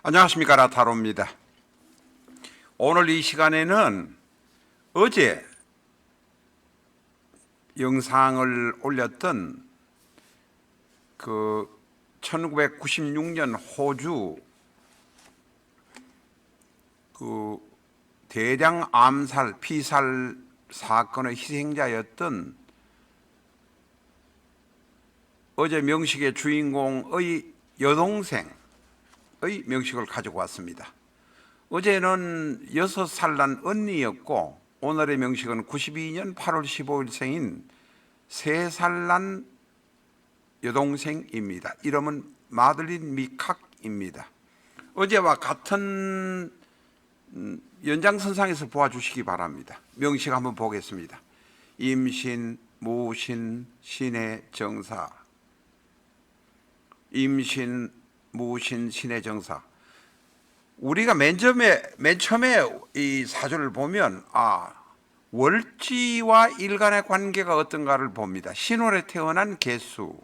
안녕하십니까 라타로입니다. 오늘 이 시간에는 어제 영상을 올렸던 그 1996년 호주 그 대량 암살 피살 사건의 희생자였던 어제 명식의 주인공의 여동생 의 명식을 가지고 왔습니다. 어제는 여섯 살난 언니였고 오늘의 명식은 92년 8월 15일 생인 세살난 여동생입니다. 이름은 마들린 미칵입니다. 어제와 같은 음, 연장선상에서 보아주시기 바랍니다. 명식 한번 보겠습니다. 임신, 무신, 신의 정사, 임신, 무신 신의 정사. 우리가 맨 처음에 맨 처음에 이 사주를 보면 아 월지와 일간의 관계가 어떤가를 봅니다. 신월에 태어난 개수.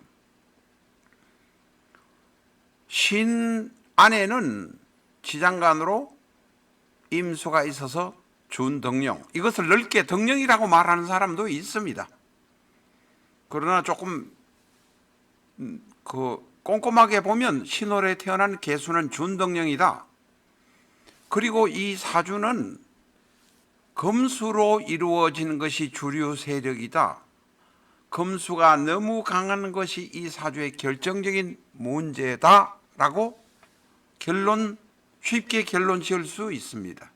신 안에는 지장간으로 임수가 있어서 준덕령. 이것을 넓게 덕령이라고 말하는 사람도 있습니다. 그러나 조금 음, 그 꼼꼼하게 보면 신월에 태어난 개수는 준덕령이다. 그리고 이 사주는 금수로 이루어진 것이 주류 세력이다. 금수가 너무 강한 것이 이 사주의 결정적인 문제다라고 결론 쉽게 결론 지을 수 있습니다.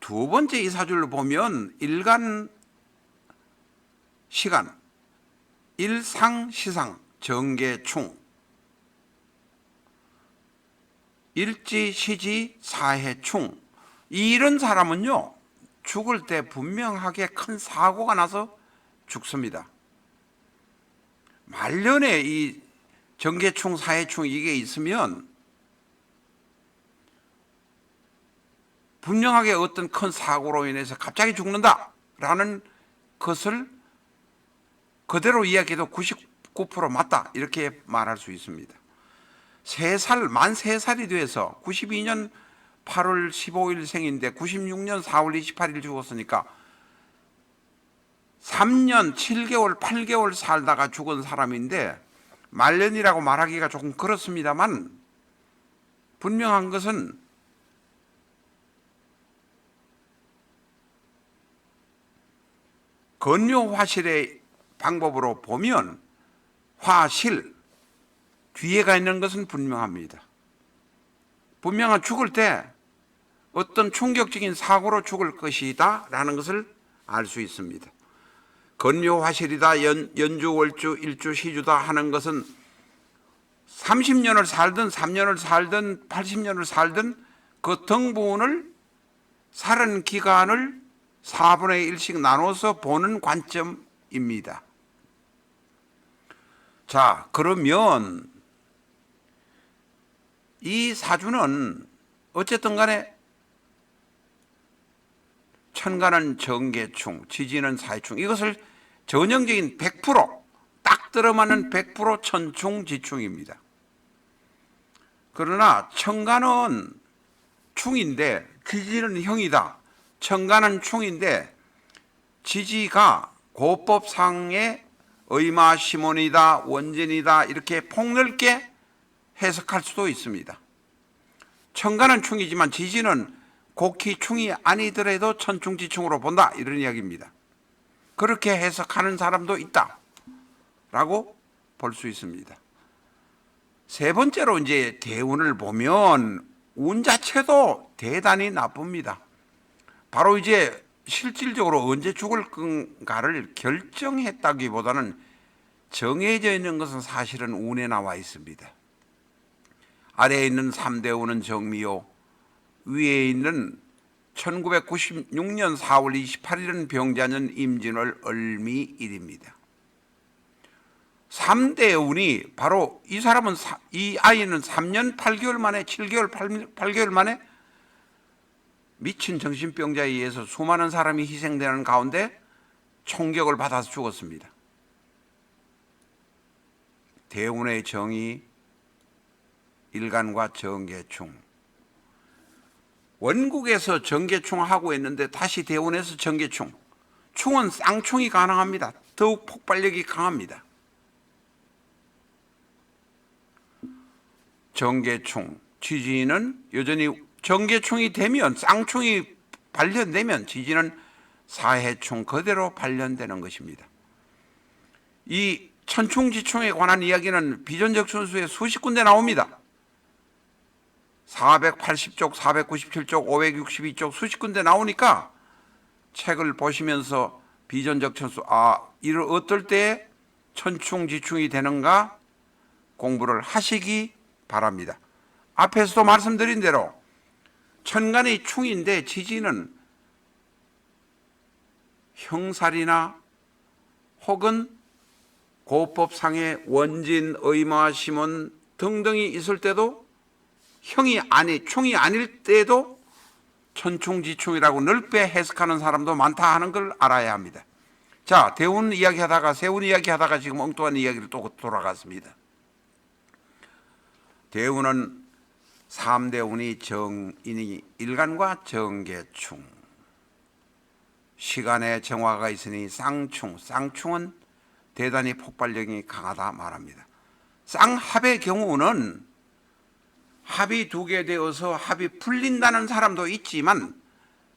두 번째 이 사주를 보면 일간 시간 일상 시상 정계충 일지 시지 사해충 이런 사람은요 죽을 때 분명하게 큰 사고가 나서 죽습니다. 말년에 이 정계충 사해충 이게 있으면 분명하게 어떤 큰 사고로 인해서 갑자기 죽는다라는 것을 그대로 이야기해도 99% 맞다 이렇게 말할 수 있습니다. 세 살, 만세 살이 돼서 92년 8월 15일 생인데 96년 4월 28일 죽었으니까 3년 7개월 8개월 살다가 죽은 사람인데 말년이라고 말하기가 조금 그렇습니다만 분명한 것은 건묘 화실의 방법으로 보면 화실 뒤에가 있는 것은 분명합니다. 분명한 죽을 때 어떤 충격적인 사고로 죽을 것이다 라는 것을 알 수 있습니다. 건묘화실이다 연, 연주 월주 일주 시주다 하는 것은 30년을 살든 3년을 살든 80년을 살든 그 등분을 살은 기간을 4분의 1씩 나눠서 보는 관점입니다. 자, 그러면 이 사주는 어쨌든 간에 천간은 정계충, 지지는 사이충 이것을 전형적인 100%딱 들어맞는 100% 천충지충입니다. 그러나 천간은 충인데 지지는 형이다. 천간은 충인데 지지가 고법상의 의마 시몬이다 원전이다 이렇게 폭넓게 해석할 수도 있습니다. 천간은 충이지만 지지는 곡히 충이 아니더라도 천충지충으로 본다 이런 이야기입니다. 그렇게 해석하는 사람도 있다 라고 볼 수 있습니다. 세 번째로 이제 대운을 보면 운 자체도 대단히 나쁩니다. 바로 이제 실질적으로 언제 죽을 건가를 결정했다기보다는 정해져 있는 것은 사실은 운에 나와 있습니다. 아래에 있는 3대 운은 정미요, 위에 있는 1996년 4월 28일은 병자년 임진월 을미일입니다. 3대 운이 바로 이 사람은 사, 이 아이는 3년 8개월 만에 7개월 8, 8개월 만에 미친 정신병자에 의해서 수많은 사람이 희생되는 가운데 총격을 받아서 죽었습니다. 대운의 정이 일간과 정계충. 원국에서 정계충 하고 있는데 다시 대원에서 정계충. 충은 쌍충이 가능합니다. 더욱 폭발력이 강합니다. 정계충 지진은 여전히 정계충이 되면 쌍충이 발현되면 지진은 사해충 그대로 발현되는 것입니다. 이 천충지충에 관한 이야기는 비전적 천수에 수십 군데 나옵니다. 480쪽, 497쪽, 562쪽 수십 군데 나오니까 책을 보시면서 비전적 천수 아 이를 어떨 때 천충지충이 되는가 공부를 하시기 바랍니다. 앞에서도 말씀드린 대로 천간의 충인데 지지는 형살이나 혹은 고법상의 원진, 의마, 심원 등등이 있을 때도 형이 아니 충이 아닐 때도 천충지충이라고 넓게 해석하는 사람도 많다 하는 걸 알아야 합니다. 자, 대운 이야기하다가 세운 이야기하다가 지금 엉뚱한 이야기를 또 돌아갔습니다. 대운은 삼대운이 정인이 일간과 정계충 시간의 정화가 있으니 쌍충 쌍충은 대단히 폭발력이 강하다 말합니다. 쌍합의 경우는 합이 두 개 되어서 합이 풀린다는 사람도 있지만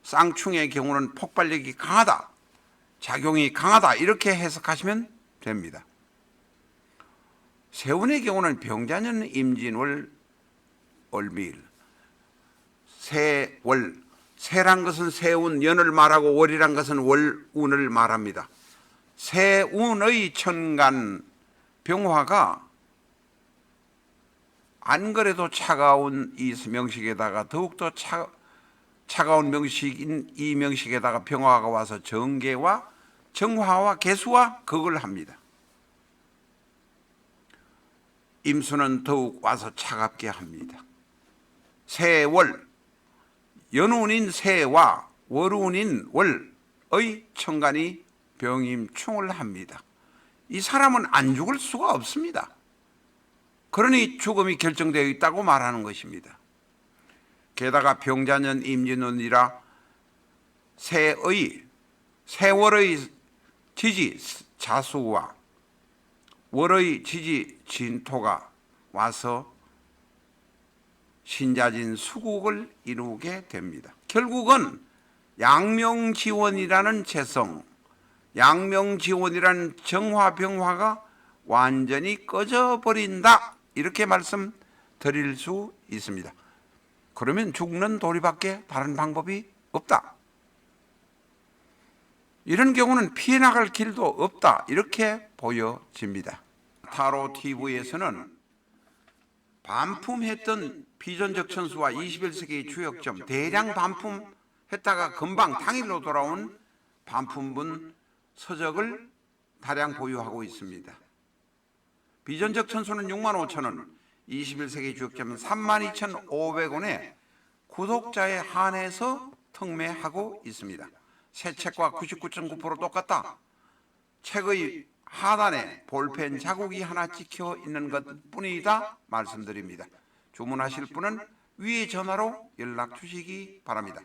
쌍충의 경우는 폭발력이 강하다, 작용이 강하다 이렇게 해석하시면 됩니다. 세운의 경우는 병자년 임진월 월미일 세월 세란 것은 세운 연을 말하고 월이란 것은 월운을 말합니다. 세운의 천간 병화가 안 그래도 차가운 이 명식에다가 더욱더 차, 차가운 명식인 이 명식에다가 병화가 와서 정계와 정화와 개수와 극을 합니다. 임수는 더욱 와서 차갑게 합니다. 세월 연운인 세와 월운인 월의 천간이 병임충을 합니다. 이 사람은 안 죽을 수가 없습니다. 그러니 죽음이 결정되어 있다고 말하는 것입니다. 게다가 병자년 임진운이라 새의 세월의 지지 자수와 월의 지지 진토가 와서 신자진 수국을 이루게 됩니다. 결국은 양명지원이라는 재성, 양명지원이라는 정화병화가 완전히 꺼져버린다. 이렇게 말씀드릴 수 있습니다. 그러면 죽는 도리밖에 다른 방법이 없다. 이런 경우는 피해 나갈 길도 없다. 이렇게 보여집니다. 타로 TV에서는 반품했던 비전적 천수와 21세기의 주역점 대량 반품했다가 금방 당일로 돌아온 반품분 서적을 다량 보유하고 있습니다. 비전적 천수는 6만 5천 원, 21세기 주역점은 3만 2,500원에 구독자에 한해서 특매하고 있습니다. 새 책과 99.9% 똑같다. 책의 하단에 볼펜 자국이 하나 찍혀 있는 것 뿐이다 말씀드립니다. 주문하실 분은 위의 전화로 연락 주시기 바랍니다.